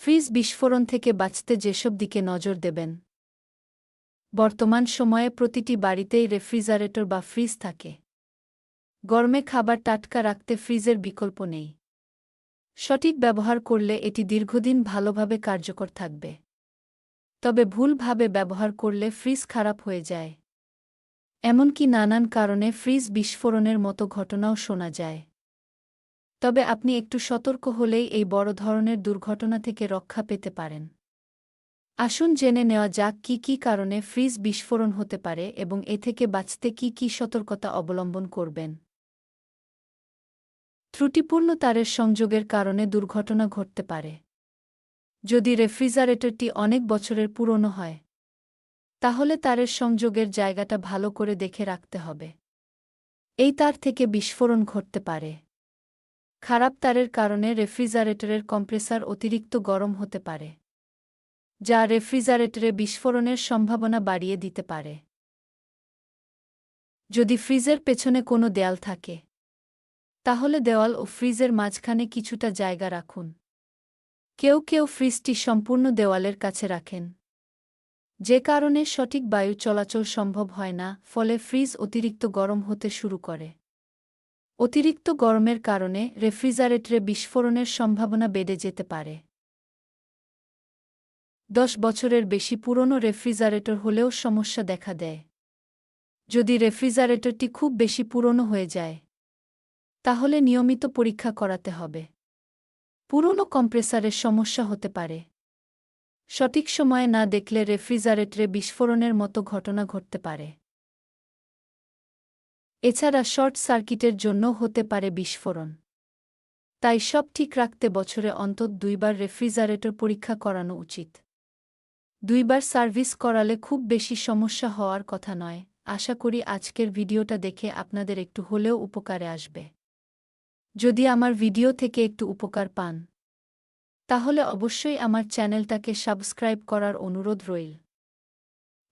Fridge বিস্ফোরণ থেকে বাঁচতে যেসব দিকে নজর দেবেন। বর্তমান সময়ে প্রতিটি বাড়িতেই রেফ্রিজারেটর বা ফ্রিজ থাকে। গরমে খাবার টাটকা রাখতে ফ্রিজের বিকল্প নেই। সঠিক ব্যবহার করলে এটি দীর্ঘদিন ভালোভাবে কার্যকর থাকবে। তবে ভুলভাবে ব্যবহার করলে ফ্রিজ খারাপ হয়ে যায়। এমনকি নানান কারণে ফ্রিজ বিস্ফোরণের মতো ঘটনাও শোনা যায়। তবে আপনি একটু সতর্ক হলেই এই বড় ধরনের দুর্ঘটনা থেকে রক্ষা পেতে পারেন। আসুন জেনে নেওয়া যাক কি কি কারণে ফ্রিজ বিস্ফোরণ হতে পারে এবং এ থেকে বাঁচতে কি কি সতর্কতা অবলম্বন করবেন। ত্রুটিপূর্ণ তারের সংযোগের কারণে দুর্ঘটনা ঘটতে পারে। যদি রেফ্রিজারেটরটি অনেক বছরের পুরনো হয়, তাহলে তারের সংযোগের জায়গাটা ভালো করে দেখে রাখতে হবে। এই তার থেকে বিস্ফোরণ ঘটতে পারে। খারাপ তারের কারণে রেফ্রিজারেটরের কম্প্রেসার অতিরিক্ত গরম হতে পারে, যা রেফ্রিজারেটরে বিস্ফোরণের সম্ভাবনা বাড়িয়ে দিতে পারে। যদি ফ্রিজের পেছনে কোনো দেয়াল থাকে, তাহলে দেওয়াল ও ফ্রিজের মাঝখানে কিছুটা জায়গা রাখুন। কেউ কেউ ফ্রিজটি সম্পূর্ণ দেওয়ালের কাছে রাখেন। যে কারণে সঠিক বায়ু চলাচল সম্ভব হয় না, ফলে ফ্রিজ অতিরিক্ত গরম হতে শুরু করে। অতিরিক্ত গরমের কারণে রেফ্রিজারেটরে বিস্ফোরণের সম্ভাবনা বেড়ে যেতে পারে। দশ বছরের বেশি পুরনো রেফ্রিজারেটর হলেও সমস্যা দেখা দেয়। যদি রেফ্রিজারেটরটি খুব বেশি পুরনো হয়ে যায়, তাহলে নিয়মিত পরীক্ষা করাতে হবে। পুরনো কম্প্রেসারের সমস্যা হতে পারে। সঠিক সময়ে না দেখলে রেফ্রিজারেটরে বিস্ফোরণের মতো ঘটনা ঘটতে পারে। এছাড়া শর্ট সার্কিটের জন্য হতে পারে বিস্ফোরণ। তাই সব ঠিক রাখতে বছরে অন্তত দুইবার রেফ্রিজারেটর পরীক্ষা করানো উচিত। দুইবার সার্ভিস করালে খুব বেশি সমস্যা হওয়ার কথা নয়। আশা করি আজকের ভিডিওটা দেখে আপনাদের একটু হলেও উপকারে আসবে। যদি আমার ভিডিও থেকে একটু উপকার পান, তাহলে অবশ্যই আমার চ্যানেলটাকে সাবস্ক্রাইব করার অনুরোধ রইল।